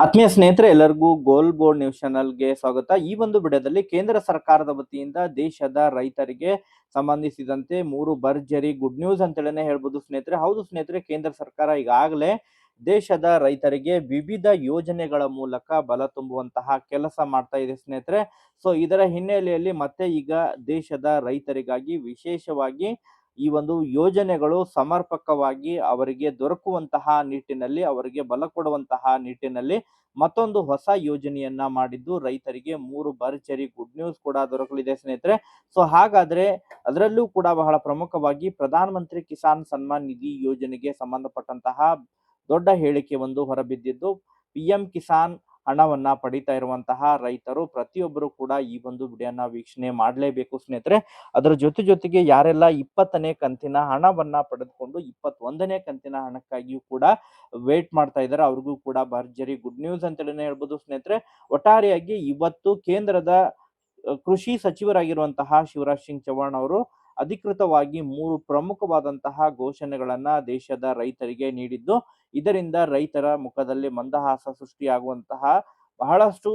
ಆತ್ಮೀಯ ಸ್ನೇಹಿತರೆ, ಎಲ್ಲರಿಗೂ ಗೋಲ್ ಬೋರ್ಡ್ ನ್ಯೂಸ್ ಚಾನಲ್ಗೆ ಸ್ವಾಗತ. ಈ ಒಂದು ವಿಡಿಯೋದಲ್ಲಿ ಕೇಂದ್ರ ಸರ್ಕಾರದ ವತಿಯಿಂದ ದೇಶದ ರೈತರಿಗೆ ಸಂಬಂಧಿಸಿದಂತೆ ಮೂರು ಭರ್ಜರಿ ಗುಡ್ ನ್ಯೂಸ್ ಅಂತೇಳಿನೇ ಹೇಳ್ಬೋದು ಸ್ನೇಹಿತರೆ. ಹೌದು ಸ್ನೇಹಿತರೆ, ಕೇಂದ್ರ ಸರ್ಕಾರ ಈಗಾಗಲೇ ದೇಶದ ರೈತರಿಗೆ ವಿವಿಧ ಯೋಜನೆಗಳ ಮೂಲಕ ಬಲ ತುಂಬುವಂತಹ ಕೆಲಸ ಮಾಡ್ತಾ ಇದೆ ಸ್ನೇಹಿತರೆ. ಸೊ, ಇದರ ಹಿನ್ನೆಲೆಯಲ್ಲಿ ಮತ್ತೆ ಈಗ ದೇಶದ ರೈತರಿಗಾಗಿ ವಿಶೇಷವಾಗಿ ಈ ಒಂದು ಯೋಜನೆಗಳು ಸಮರ್ಪಕವಾಗಿ ಅವರಿಗೆ ದೊರಕುವಂತಹ ನಿಟ್ಟಿನಲ್ಲಿ, ಅವರಿಗೆ ಬಲ ಕೊಡುವಂತಹ ನಿಟ್ಟಿನಲ್ಲಿ ಮತ್ತೊಂದು ಹೊಸ ಯೋಜನೆಯನ್ನ ಮಾಡಿದ್ದು ರೈತರಿಗೆ ಮೂರು ಭರ್ಜರಿ ಗುಡ್ ನ್ಯೂಸ್ ಕೂಡ ದೊರಕಲಿದೆ ಸ್ನೇಹಿತರೆ. ಸೊ ಹಾಗಾದ್ರೆ ಅದರಲ್ಲೂ ಕೂಡ ಬಹಳ ಪ್ರಮುಖವಾಗಿ ಪ್ರಧಾನಮಂತ್ರಿ ಕಿಸಾನ್ ಸನ್ಮಾನ್ ನಿಧಿ ಯೋಜನೆಗೆ ಸಂಬಂಧಪಟ್ಟಂತಹ ದೊಡ್ಡ ಹೇಳಿಕೆ ಒಂದು ಹೊರಬಿದ್ದಿದ್ದು, ಪಿ ಎಂ ಕಿಸಾನ್ ಹಣವನ್ನ ಪಡಿತಾ ಇರುವಂತಹ ರೈತರು ಪ್ರತಿಯೊಬ್ಬರು ಕೂಡ ಈ ಒಂದು ವಿಡಿಯೋನ ವೀಕ್ಷಣೆ ಮಾಡಲೇಬೇಕು ಸ್ನೇಹಿತರೆ. ಅದರ ಜೊತೆ ಜೊತೆಗೆ ಯಾರೆಲ್ಲ ಇಪ್ಪತ್ತನೇ ಕಂತಿನ ಹಣವನ್ನ ಪಡೆದುಕೊಂಡು ಇಪ್ಪತ್ತೊಂದನೇ ಕಂತಿನ ಹಣಕ್ಕಾಗಿಯೂ ಕೂಡ ವೇಟ್ ಮಾಡ್ತಾ ಇದ್ದಾರೆ, ಅವ್ರಿಗೂ ಕೂಡ ಭರ್ಜರಿ ಗುಡ್ ನ್ಯೂಸ್ ಅಂತೇಳಿ ಹೇಳ್ಬೋದು ಸ್ನೇಹಿತರೆ. ಒಟ್ಟಾರೆಯಾಗಿ ಇವತ್ತು ಕೇಂದ್ರದ ಕೃಷಿ ಸಚಿವರಾಗಿರುವಂತಹ ಶಿವರಾಜ್ ಸಿಂಗ್ ಚೌಹಾಣ್ ಅವರು ಅಧಿಕೃತವಾಗಿ ಮೂರು ಪ್ರಮುಖವಾದಂತಹ ಘೋಷಣೆಗಳನ್ನ ದೇಶದ ರೈತರಿಗೆ ನೀಡಿದ್ದು ಇದರಿಂದ ರೈತರ ಮುಖದಲ್ಲಿ ಮಂದಹಾಸ ಸೃಷ್ಟಿಯಾಗುವಂತಹ ಬಹಳಷ್ಟು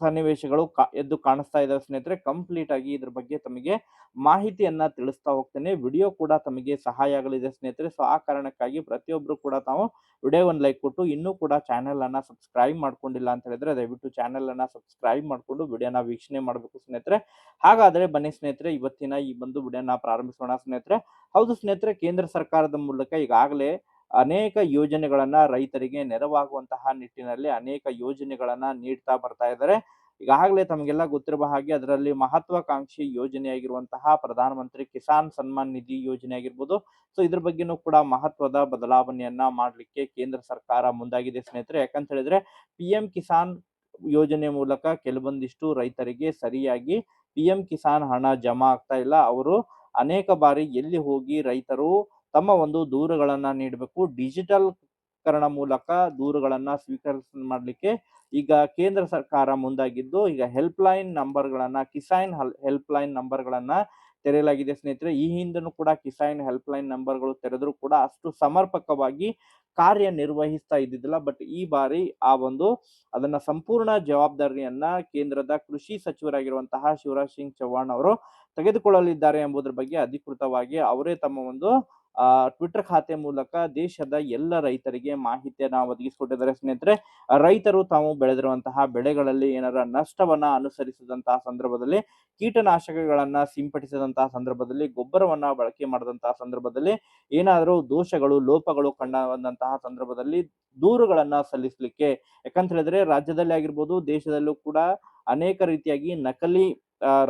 ಸನ್ನಿವೇಶಗಳು ಕಾ- ಎದ್ದು ಕಾಣಿಸ್ತಾ ಇದ್ದಾವೆ ಸ್ನೇಹಿತರೆ. ಕಂಪ್ಲೀಟ್ ಆಗಿ ಇದ್ರ ಬಗ್ಗೆ ತಮಗೆ ಮಾಹಿತಿಯನ್ನ ತಿಳಿಸ್ತಾ ಹೋಗ್ತೇನೆ. ವಿಡಿಯೋ ಕೂಡ ತಮಗೆ ಸಹಾಯ ಆಗಲಿದೆ ಸ್ನೇಹಿತರೆ. ಸೊ ಆ ಕಾರಣಕ್ಕಾಗಿ ಪ್ರತಿಯೊಬ್ರು ಕೂಡ ತಾವು ವಿಡಿಯೋ ಒಂದು ಲೈಕ್ ಕೊಟ್ಟು, ಇನ್ನೂ ಕೂಡ ಚಾನೆಲ್ ಅನ್ನ ಸಬ್ಸ್ಕ್ರೈಬ್ ಮಾಡ್ಕೊಂಡಿಲ್ಲ ಅಂತ ಹೇಳಿದ್ರೆ, ದಯವಿಟ್ಟು ಚಾನೆಲ್ ಅನ್ನ ಸಬ್ಸ್ಕ್ರೈಬ್ ಮಾಡ್ಕೊಂಡು ವಿಡಿಯೋನ ವೀಕ್ಷಣೆ ಮಾಡಬೇಕು ಸ್ನೇಹಿತರೆ. ಹಾಗಾದ್ರೆ ಬನ್ನಿ ಸ್ನೇಹಿತರೆ, ಇವತ್ತಿನ ಈ ಒಂದು ವಿಡಿಯೋನ ಪ್ರಾರಂಭಿಸೋಣ ಸ್ನೇಹಿತರೆ. ಹೌದು ಸ್ನೇಹಿತರೆ, ಕೇಂದ್ರ ಸರ್ಕಾರದ ಮೂಲಕ ಈಗಾಗಲೇ ಅನೇಕ ಯೋಜನೆಗಳನ್ನ ರೈತರಿಗೆ ನೆರವಾಗುವಂತಹ ನಿಟ್ಟಿನಲ್ಲಿ ಅನೇಕ ಯೋಜನೆಗಳನ್ನ ನೀಡ್ತಾ ಬರ್ತಾ ಇದ್ದಾರೆ. ಈಗಾಗಲೇ ತಮಗೆಲ್ಲ ಗೊತ್ತಿರುವ ಹಾಗೆ ಅದರಲ್ಲಿ ಮಹತ್ವಾಕಾಂಕ್ಷಿ ಯೋಜನೆಯಾಗಿರುವಂತಹ ಪ್ರಧಾನಮಂತ್ರಿ ಕಿಸಾನ್ ಸನ್ಮಾನ್ ನಿಧಿ ಯೋಜನೆ ಆಗಿರ್ಬೋದು. ಸೊ ಇದ್ರ ಬಗ್ಗೆನೂ ಕೂಡ ಮಹತ್ವದ ಬದಲಾವಣೆಯನ್ನ ಮಾಡಲಿಕ್ಕೆ ಕೇಂದ್ರ ಸರ್ಕಾರ ಮುಂದಾಗಿದೆ ಸ್ನೇಹಿತರೆ. ಯಾಕಂತ ಹೇಳಿದ್ರೆ ಪಿ ಎಂ ಕಿಸಾನ್ ಯೋಜನೆ ಮೂಲಕ ಕೆಲವೊಂದಿಷ್ಟು ರೈತರಿಗೆ ಸರಿಯಾಗಿ ಪಿ ಎಂ ಕಿಸಾನ್ ಹಣ ಜಮಾ ಆಗ್ತಾ ಇಲ್ಲ. ಅವರು ಅನೇಕ ಬಾರಿ ಎಲ್ಲಿ ಹೋಗಿ ರೈತರು ತಮ್ಮ ಒಂದು ದೂರುಗಳನ್ನ ನೀಡಬೇಕು. ಡಿಜಿಟಲ್ ಕರಣ ಮೂಲಕ ದೂರುಗಳನ್ನ ಸ್ವೀಕರಿಸ, ಮಾಡಲಿಕ್ಕೆ ಈಗ ಕೇಂದ್ರ ಸರ್ಕಾರ ಮುಂದಾಗಿದ್ದು, ಈಗ ಹೆಲ್ಪ್ ಲೈನ್ ನಂಬರ್ಗಳನ್ನ, ಕಿಸಾನ್ ಹೆಲ್ಪ್ ಲೈನ್ ತೆರೆಯಲಾಗಿದೆ. ಸ್ನೇಹಿತರೆ, ಈ ಹಿಂದನೂ ಕೂಡ ಕಿಸಾನ್ ಹೆಲ್ಪ್ ಲೈನ್ ನಂಬರ್ಗಳು ತೆರೆದರೂ ಕೂಡ ಅಷ್ಟು ಸಮರ್ಪಕವಾಗಿ ಕಾರ್ಯ ನಿರ್ವಹಿಸ್ತಾ ಇದ್ದಿದ್ದಿಲ್ಲ. ಬಟ್ ಈ ಬಾರಿ ಆ ಒಂದು ಅದನ್ನ ಸಂಪೂರ್ಣ ಜವಾಬ್ದಾರಿಯನ್ನ ಕೇಂದ್ರದ ಕೃಷಿ ಸಚಿವರಾಗಿರುವಂತಹ ಶಿವರಾಜ್ ಸಿಂಗ್ ಚೌಹಾಣ್ ಅವರು ತೆಗೆದುಕೊಳ್ಳಲಿದ್ದಾರೆ ಎಂಬುದರ ಬಗ್ಗೆ ಅಧಿಕೃತವಾಗಿ ಅವರೇ ತಮ್ಮ ಒಂದು ಟ್ವಿಟರ್ ಖಾತೆ ಮೂಲಕ ದೇಶದ ಎಲ್ಲ ರೈತರಿಗೆ ಮಾಹಿತಿಯನ್ನ ಒದಗಿಸಿಕೊಟ್ಟಿದ್ದಾರೆ. ಸ್ನೇಹಿತರೆ, ರೈತರು ತಾವು ಬೆಳೆದಿರುವಂತಹ ಬೆಳೆಗಳಲ್ಲಿ ಏನಾರ ನಷ್ಟವನ್ನ ಅನುಸರಿಸಿದಂತಹ ಸಂದರ್ಭದಲ್ಲಿ, ಕೀಟನಾಶಕಗಳನ್ನ ಸಿಂಪಡಿಸಿದಂತಹ ಸಂದರ್ಭದಲ್ಲಿ, ಗೊಬ್ಬರವನ್ನ ಬಳಕೆ ಮಾಡಿದಂತಹ ಸಂದರ್ಭದಲ್ಲಿ, ಏನಾದರೂ ದೋಷಗಳು, ಲೋಪಗಳು ಕಂಡ ಬಂದಂತಹ ಸಂದರ್ಭದಲ್ಲಿ ದೂರುಗಳನ್ನ ಸಲ್ಲಿಸಲಿಕ್ಕೆ, ಯಾಕಂತ ಹೇಳಿದ್ರೆ ರಾಜ್ಯದಲ್ಲಿ ಆಗಿರ್ಬೋದು, ದೇಶದಲ್ಲೂ ಕೂಡ ಅನೇಕ ರೀತಿಯಾಗಿ ನಕಲಿ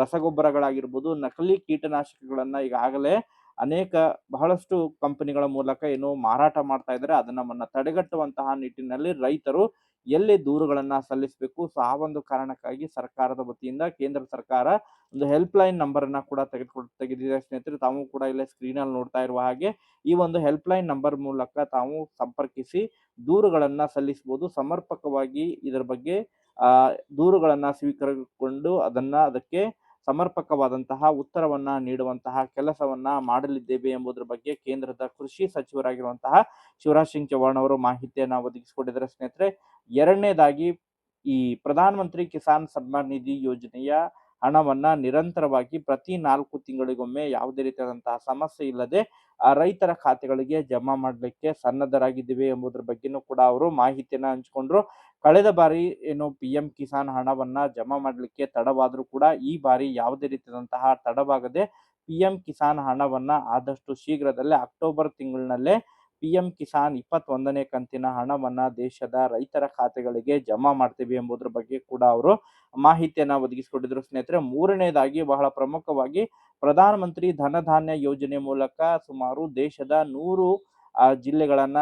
ರಸಗೊಬ್ಬರಗಳಾಗಿರ್ಬೋದು, ನಕಲಿ ಕೀಟನಾಶಕಗಳನ್ನ ಈಗಾಗಲೇ ಅನೇಕ ಬಹಳಷ್ಟು ಕಂಪನಿಗಳ ಮೂಲಕ ಏನು ಮಾರಾಟ ಮಾಡ್ತಾ ಇದ್ದಾರೆ. ಅದನ್ನ ತಡೆಗಟ್ಟುವಂತಹ ನಿಟ್ಟಿನಲ್ಲಿ ರೈತರು ಎಲ್ಲಿ ದೂರುಗಳನ್ನ ಸಲ್ಲಿಸಬೇಕು? ಸೊ ಆ ಒಂದು ಕಾರಣಕ್ಕಾಗಿ ಸರ್ಕಾರದ ವತಿಯಿಂದ ಕೇಂದ್ರ ಸರ್ಕಾರ ಒಂದು ಹೆಲ್ಪ್ ಲೈನ್ ನಂಬರ್ ಅನ್ನ ಕೂಡ ತೆಗೆದುಕೊಂಡು ತೆಗೆದಿದೆ ಸ್ನೇಹಿತರೆ. ತಾವು ಕೂಡ ಇಲ್ಲೇ ಸ್ಕ್ರೀನ್ ಅಲ್ಲಿ ನೋಡ್ತಾ ಇರುವ ಹಾಗೆ ಈ ಒಂದು ಹೆಲ್ಪ್ ಲೈನ್ ನಂಬರ್ ಮೂಲಕ ತಾವು ಸಂಪರ್ಕಿಸಿ ದೂರುಗಳನ್ನ ಸಲ್ಲಿಸಬಹುದು ಸಮರ್ಪಕವಾಗಿ ಇದರ ಬಗ್ಗೆ, ಆ, ದೂರುಗಳನ್ನ ಸ್ವೀಕರಿಸಿಕೊಂಡು ಅದನ್ನ ಅದಕ್ಕೆ ಸಮರ್ಪಕವಾದಂತಹ ಉತ್ತರವನ್ನ ನೀಡುವಂತಹ ಕೆಲಸವನ್ನ ಮಾಡಲಿದ್ದೇವೆ ಎಂಬುದರ ಬಗ್ಗೆ ಕೇಂದ್ರದ ಕೃಷಿ ಸಚಿವರಾಗಿರುವಂತಹ ಶಿವರಾಜ್ ಸಿಂಗ್ ಚೌಹಾಣ್ ಅವರು ಮಾಹಿತಿಯನ್ನ ಒದಗಿಸಿಕೊಂಡಿದ್ದಾರೆ ಸ್ನೇಹಿತರೆ, ಎರಡನೇದಾಗಿ ಈ ಪ್ರಧಾನ ಮಂತ್ರಿ ಕಿಸಾನ್ ಸನ್ಮಾನ್ ನಿಧಿ ಯೋಜನೆಯ ಹಣವನ್ನ ನಿರಂತರವಾಗಿ ಪ್ರತಿ ನಾಲ್ಕು ತಿಂಗಳಿಗೊಮ್ಮೆ ಯಾವುದೇ ರೀತಿಯಾದಂತಹ ಸಮಸ್ಯೆ ಇಲ್ಲದೆ ರೈತರ ಖಾತೆಗಳಿಗೆ ಜಮಾ ಮಾಡಲಿಕ್ಕೆ ಸನ್ನದ್ಧರಾಗಿದ್ದೀವಿ ಎಂಬುದರ ಬಗ್ಗೆನೂ ಕೂಡ ಅವರು ಮಾಹಿತಿಯನ್ನ ಹಂಚಿಕೊಂಡ್ರು. ಕಳೆದ ಬಾರಿ ಏನು ಪಿ ಎಂ ಕಿಸಾನ್ ಹಣವನ್ನ ಜಮಾ ಮಾಡಲಿಕ್ಕೆ ತಡವಾದರೂ ಕೂಡ ಈ ಬಾರಿ ಯಾವುದೇ ರೀತಿಯಾದಂತಹ ತಡವಾಗದೆ ಪಿ ಎಂ ಕಿಸಾನ್ ಹಣವನ್ನ ಆದಷ್ಟು ಶೀಘ್ರದಲ್ಲೇ ಅಕ್ಟೋಬರ್ ತಿಂಗಳಿನಲ್ಲೇ ಪಿ ಎಂ ಕಿಸಾನ್ ಇಪ್ಪತ್ತೊಂದನೇ ಕಂತಿನ ಹಣವನ್ನು ದೇಶದ ರೈತರ ಖಾತೆಗಳಿಗೆ ಜಮಾ ಮಾಡ್ತೀವಿ ಎಂಬುದರ ಬಗ್ಗೆ ಕೂಡ ಅವರು ಮಾಹಿತಿಯನ್ನು ಒದಗಿಸಿಕೊಟ್ಟಿದ್ರು. ಸ್ನೇಹಿತರೆ, ಮೂರನೇದಾಗಿ ಬಹಳ ಪ್ರಮುಖವಾಗಿ ಪ್ರಧಾನ ಮಂತ್ರಿ ಧನಧಾನ್ಯ ಯೋಜನೆ ಮೂಲಕ ಸುಮಾರು ದೇಶದ ನೂರು ಜಿಲ್ಲೆಗಳನ್ನ,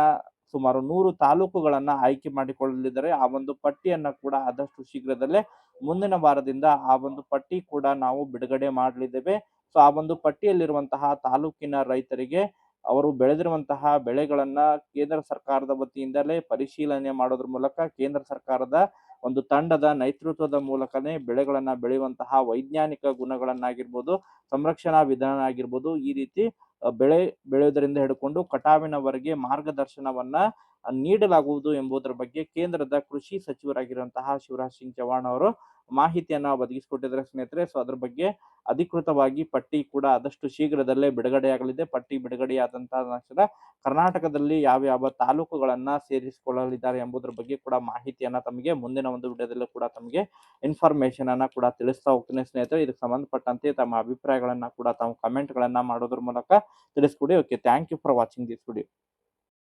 ಸುಮಾರು ನೂರು ತಾಲೂಕುಗಳನ್ನ ಆಯ್ಕೆ ಮಾಡಿಕೊಳ್ಳಲಿದ್ದಾರೆ. ಆ ಒಂದು ಪಟ್ಟಿಯನ್ನ ಕೂಡ ಆದಷ್ಟು ಶೀಘ್ರದಲ್ಲೇ ಮುಂದಿನ ವಾರದಿಂದ ಆ ಒಂದು ಪಟ್ಟಿ ಕೂಡ ನಾವು ಬಿಡುಗಡೆ ಮಾಡಲಿದ್ದೇವೆ. ಸೊ, ಆ ಒಂದು ಪಟ್ಟಿಯಲ್ಲಿರುವಂತಹ ತಾಲೂಕಿನ ರೈತರಿಗೆ ಅವರು ಬೆಳೆದಿರುವಂತಹ ಬೆಳೆಗಳನ್ನ ಕೇಂದ್ರ ಸರ್ಕಾರದ ವತಿಯಿಂದಲೇ ಪರಿಶೀಲನೆ ಮಾಡೋದ್ರ ಮೂಲಕ ಕೇಂದ್ರ ಸರ್ಕಾರದ ಒಂದು ತಂಡದ ನೇತೃತ್ವದ ಮೂಲಕನೇ ಬೆಳೆಗಳನ್ನ ಬೆಳೆಯುವಂತಹ ವೈಜ್ಞಾನಿಕ ಗುಣಗಳನ್ನಾಗಿರ್ಬೋದು, ಸಂರಕ್ಷಣಾ ವಿಧಾನ ಆಗಿರ್ಬೋದು, ಈ ರೀತಿ ಬೆಳೆ ಬೆಳೆಯುವುದರಿಂದ ಹಿಡ್ಕೊಂಡು ಕಟಾವಿನವರೆಗೆ ಮಾರ್ಗದರ್ಶನವನ್ನ ನೀಡಲಾಗುವುದು ಎಂಬುದರ ಬಗ್ಗೆ ಕೇಂದ್ರದ ಕೃಷಿ ಸಚಿವರಾಗಿರುವಂತಹ ಶಿವರಾಜ್ ಸಿಂಗ್ ಚೌಹಾಣ್ ಅವರು ಮಾಹಿತಿಯನ್ನ ಒದಗಿಸಿಕೊಟ್ಟಿದ್ದಾರೆ ಸ್ನೇಹಿತರೆ. ಸೊ ಅದ್ರ ಬಗ್ಗೆ ಅಧಿಕೃತವಾಗಿ ಪಟ್ಟಿ ಕೂಡ ಆದಷ್ಟು ಶೀಘ್ರದಲ್ಲೇ ಬಿಡುಗಡೆಯಾಗಲಿದೆ ಪಟ್ಟಿ ಬಿಡುಗಡೆಯಾದಂತಹ ನಂತರ ಕರ್ನಾಟಕದಲ್ಲಿ ಯಾವ ಯಾವ ತಾಲೂಕುಗಳನ್ನ ಸೇರಿಸಿಕೊಳ್ಳಲಿದ್ದಾರೆ ಎಂಬುದರ ಬಗ್ಗೆ ಕೂಡ ಮಾಹಿತಿಯನ್ನ ತಮಗೆ ಮುಂದಿನ ಒಂದು ವಿಡಿಯೋದಲ್ಲೂ ಕೂಡ ತಮಗೆ ಇನ್ಫಾರ್ಮೇಶನ್ ಅನ್ನ ಕೂಡ ತಿಳಿಸ್ತಾ ಹೋಗ್ತೀನಿ ಸ್ನೇಹಿತರೆ. ಇದಕ್ಕೆ ಸಂಬಂಧಪಟ್ಟಂತೆ ತಮ್ಮ ಅಭಿಪ್ರಾಯಗಳನ್ನ ಕೂಡ ತಾವು ಕಮೆಂಟ್ ಗಳನ್ನ ಮಾಡೋದ್ರ ಮೂಲಕ ತಿಳಿಸ್ಕೊಡಿ. Okay thank you for watching this video